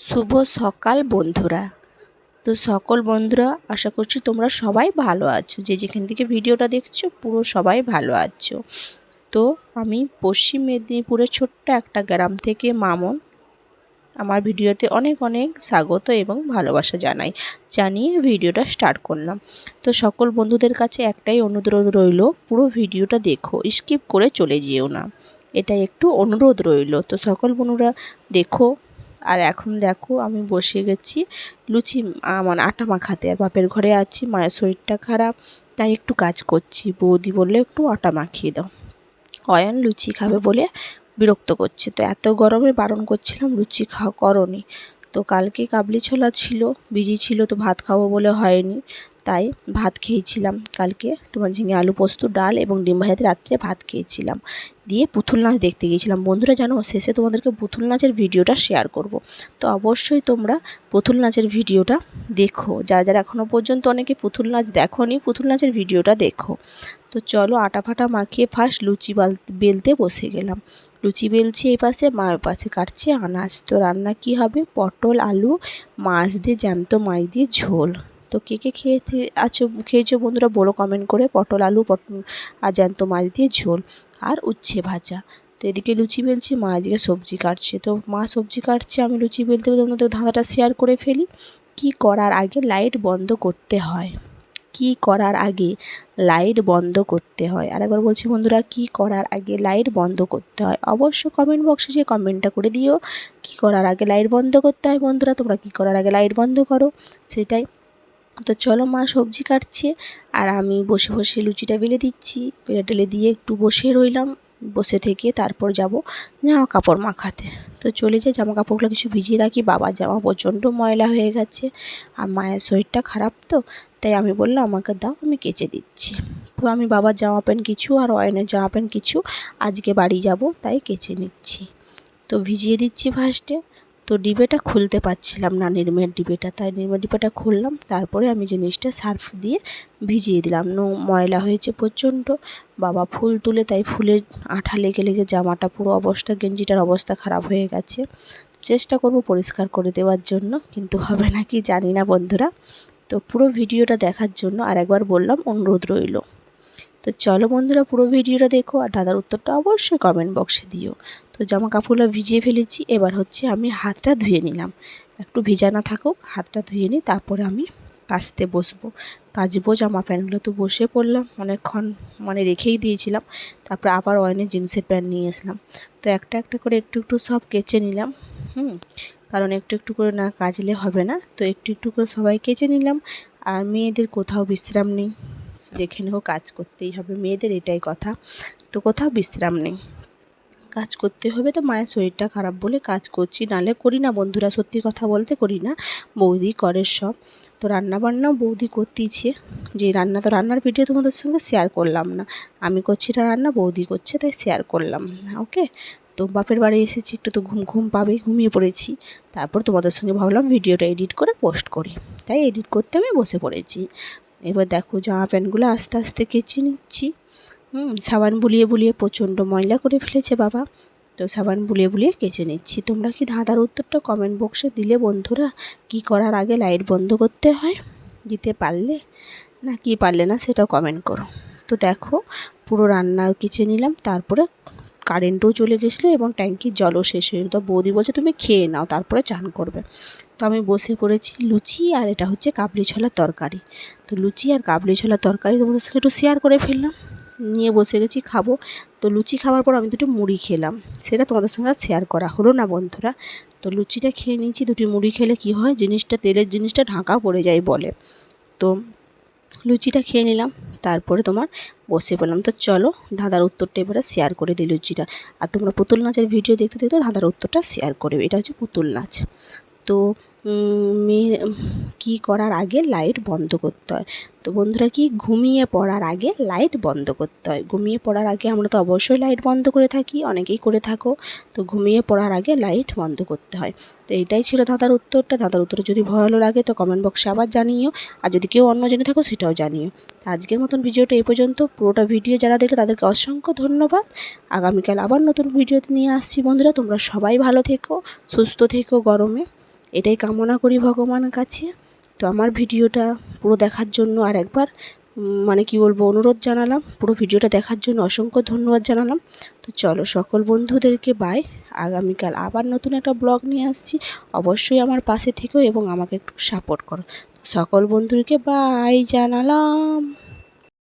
শুভ সকাল বন্ধুরা। তো সকল বন্ধুরা, আশা করছি তোমরা সবাই ভালো আছো। যে যেখান থেকে ভিডিওটা দেখছ, পুরো সবাই ভালো আছো। তো আমি পশ্চিম মেদিনীপুরের ছোট্ট একটা গ্রাম থেকে মামন। আমার ভিডিওতে অনেক অনেক স্বাগত এবং ভালোবাসা জানাই। জানিয়ে ভিডিওটা স্টার্ট করলাম। তো সকল বন্ধুদের কাছে একটাই অনুরোধ রইল, পুরো ভিডিওটা দেখো, স্কিপ করে চলে যেও না। এটা একটু অনুরোধ রইল। তো সকল বন্ধুরা দেখো আর এখন দেখো আমি বসে গেছি লুচি মানে আটা মাখাতে। আর বাপের ঘরে আছি, মায়ের শরীরটা খারাপ, তাই একটু কাজ করছি। বৌদি বললে, একটু আটা মাখিয়ে দাও। অয়ন লুচি খাবে বলে বিরক্ত করছে। তো এত গরমে বারণ করছিলাম, লুচি খাওয়া করনি। তো কালকে কাবলি ছোলা ছিল, বিজি ছিল তো ভাত খাব বলে হয়নি, তাই ভাত খেয়েছিলাম। কালকে তোমার ঝিঙে আলু পোস্ত, ডাল এবং ডিম ভাজাতে রাত্রে ভাত খেয়েছিলাম। দিয়ে পুতুল নাচ দেখতে গিয়েছিলাম। বন্ধুরা জানো, শেষে তোমাদেরকে পুতুল নাচের ভিডিওটা শেয়ার করব। তো অবশ্যই তোমরা পুতুল নাচের ভিডিওটা দেখো। যারা যারা এখনও পর্যন্ত অনেকে পুতুল নাচ দেখো নি পুতুল নাচের ভিডিওটা দেখো। তো চলো আটা ফাটা মাখিয়ে ফার্স্ট লুচি বেলতে বসে গেলাম। লুচি বেলছি এই পাশে, মা পাশে কাটছে আনাজ। তো রান্না কি হবে? পটল, আলু, মাছ দিয়ে জ্যান্ত মাছ দিয়ে ঝোল। তো কে কে খেয়েতে আছো, খেয়েছো বন্ধুরা বলো কমেন্ট করে। পটল, আলু পটল আর জ্যান্ত মাছ দিয়ে ঝোল। আর উচ্ছে ভাজা। তো এদিকে লুচি বেলছি, মা এদিকে সবজি কাটছে। তো মা সবজি কাটছে, আমি লুচি বেলতে, তোমাদের ধাঁধাটা শেয়ার করে ফেলি। কি করার আগে লাইট বন্ধ করতে হয়। কি করার আগে লাইট বন্ধ করতে হয়? আর একবার বলছি বন্ধুরা, কি করার আগে লাইট বন্ধ করতে হয়? অবশ্য কমেন্ট বক্সে যে কমেন্টটা করে দিও, কি করার আগে লাইট বন্ধ করতে হয়? বন্ধুরা, তোমরা কি করার আগে লাইট বন্ধ করো? সেটাই। তো চলো মা সবজি কাটছে, আর আমি বসে বসে লুচিটা বেলে দিচ্ছি। বেলে টেলে দিয়ে একটু বসে রইলাম, বসে থেকে তারপর যাব জামা কাপড় মাখাতে। তো চলে যাই, জামা কাপড়গুলো কিছু ভিজিয়ে রাখি। বাবার জামা প্রচণ্ড ময়লা হয়ে গেছে, আর মায়ের শরীরটা খারাপ তো তাই আমি বললাম, আমাকে দাও, আমি কেচে দিচ্ছি। তো আমি বাবার জামা প্যান্ট কিছু আর অয়নের জামা প্যান্ট কিছু আজকে বাড়ি যাব, তাই কেচে নিচ্ছি। তো ভিজিয়ে দিচ্ছি ফার্স্টে তো ডিবেটা খুলতে পারছিলাম না, নির্মের ডিবেটা। তাই নির্মের ডিবেটা খুললাম, তারপরে আমি জিনিসটা সার্ফ দিয়ে ভিজিয়ে দিলাম। নো, ময়লা হয়েছে প্রচণ্ড। বাবা ফুল তুলে, তাই ফুলের আঠা লেগে লেগে জামাটা পুরো অবস্থা, গেঞ্জিটার অবস্থা খারাপ হয়ে গেছে। চেষ্টা করব পরিষ্কার করে দেওয়ার জন্য, কিন্তু হবে না কি জানি না বন্ধুরা। তো পুরো ভিডিওটা দেখার জন্য আরেকবার বললাম অনুরোধ রইল। তো চলো বন্ধুরা পুরো ভিডিওটা দেখো আর দাদার উত্তরটা অবশ্যই কমেন্ট বক্সে দিও। তো জামা কাপড়গুলো ভিজিয়ে ফেলেছি, এবার হচ্ছে আমি হাতটা ধুয়ে নিলাম। একটু ভিজা না থাকুক, হাতটা ধুয়ে নিই তারপরে আমি কাচতে বসবো। কাচবো, জামা প্যান্টগুলো তো বসে পড়লাম, অনেকক্ষণ মানে রেখেই দিয়েছিলাম। তারপর আবার অয়নের জিন্সের প্যান্ট নিয়ে আসলাম তো একটা একটা করে একটু একটু সব কেচে নিলাম, হুম। কারণ একটু একটু করে না কাজলে হবে না। তো একটু একটু করে সবাই কেচে নিলাম। আর মেয়েদের কোথাও বিশ্রাম নেই। যেখানে হোক কাজ করতেই হবে। মেয়েদের এটাই কথা। তো কোথাও বিশ্রাম নেই। কাজ করতে হবে তো মায়ের শরীরটা খারাপ বলে কাজ করছি। নালে করি না বন্ধুরা, সত্যি কথা বলতে করি না। বৌদি করে সব। তো রান্না বান্নাও বৌদি করতেইছে যে রান্না তো রান্নার ভিডিও তোমাদের সঙ্গে শেয়ার করলাম না। আমি করছি রান্না, বৌদি করছে তাই শেয়ার করলাম না ওকে তো বাপের বাড়ি এসেছি, একটু তো ঘুম ঘুম পাবে, ঘুমিয়ে পড়েছি। তারপর তোমাদের সঙ্গে ভাবলাম ভিডিওটা এডিট করে পোস্ট করি। তাই এডিট করতে আমি বসে পড়েছি। এবার দেখো জামা প্যান্টগুলো আস্তে আস্তে কেচে নিচ্ছি। হুম, সাবান বুলিয়ে বুলিয়ে প্রচণ্ড ময়লা করে ফেলেছে বাবা। তো সাবান বুলিয়ে বুলিয়ে কেচে নিচ্ছি। তোমরা কি ধাঁধার উত্তরটা কমেন্ট বক্সে দিলে বন্ধুরা? কি করার আগে লাইট বন্ধ করতে হয়? দিতে পারলে? না কি পারলে না সেটাও কমেন্ট করো। তো দেখো পুরো রান্না কেচে নিলাম, তারপরে কারেন্টও চলে গেছিল এবং ট্যাঙ্কির জলও শেষ হয়ে তো বৌদি বলছে, তুমি খেয়ে নাও, তারপরে চান করবে। তো আমি বসে পড়েছি লুচি আর এটা হচ্ছে কাবলি ছোলার তরকারি। তো লুচি আর কাবলি ছোলার তরকারি তোমাদের সাথে একটু শেয়ার করে ফেললাম। নিয়ে বসে গেছি খাব। তো লুচি খাওয়ার পর আমি দুটো মুড়ি খেলাম। সেটা তোমাদের সঙ্গে শেয়ার করা হলো না বন্ধুরা। তো লুচিটা খেয়ে নিয়েছি, দুটি মুড়ি খেলে কি হয়, জিনিসটা, তেলের জিনিসটা ঢাকা পড়ে যায় বলে। তো লুচিটা খেয়ে নিলাম। তারপরে তোমার বসে পড়লাম। তো চলো ধাঁধার উত্তরটা এবারে শেয়ার করে দিই লুচিটা। আর তোমরা পুতুল নাচের ভিডিও দেখতে দেখতে ধাঁধার উত্তরটা শেয়ার করবে এটা হচ্ছে পুতুল নাচ। তো মেয়ে, কী করার আগে লাইট বন্ধ করতে হয়। তো বন্ধুরা, কি ঘুমিয়ে পড়ার আগে লাইট বন্ধ করতে হয়। ঘুমিয়ে পড়ার আগে আমরা তো অবশ্যই লাইট বন্ধ করে থাকি, অনেকেই করে থাকো। তো ঘুমিয়ে পড়ার আগে লাইট বন্ধ করতে হয়। তো এটাই ছিল দাদার উত্তরটা। দাদার উত্তর যদি ভালো লাগে তো কমেন্ট বক্সে আবার জানিও। আর যদি কেউ অন্য জেনে থাকো সেটাও জানিও। আজকের মতন ভিডিওটা এই পর্যন্ত। পুরোটা ভিডিও যারা দেখল তাদেরকে অসংখ্য ধন্যবাদ। আগামীকাল আবার নতুন ভিডিওতে নিয়ে আসছি বন্ধুরা। তোমরা সবাই ভালো থেকো, সুস্থ থেকো গরমে। এটাই কামনা করি ভগবানের কাছে। তো আমার ভিডিওটা পুরো দেখার জন্য আর একবার মানে কি বলব, অনুরোধ জানালাম, পুরো ভিডিওটা দেখার জন্য অসংখ্য ধন্যবাদ জানালাম। তো চলো সকল বন্ধুদেরকে বাই আগামীকাল আবার নতুন একটা ব্লগ নিয়ে আসছি। অবশ্যই আমার পাশে থেকেও এবং আমাকে একটু সাপোর্ট করো। সকল বন্ধুকে বাই জানালাম।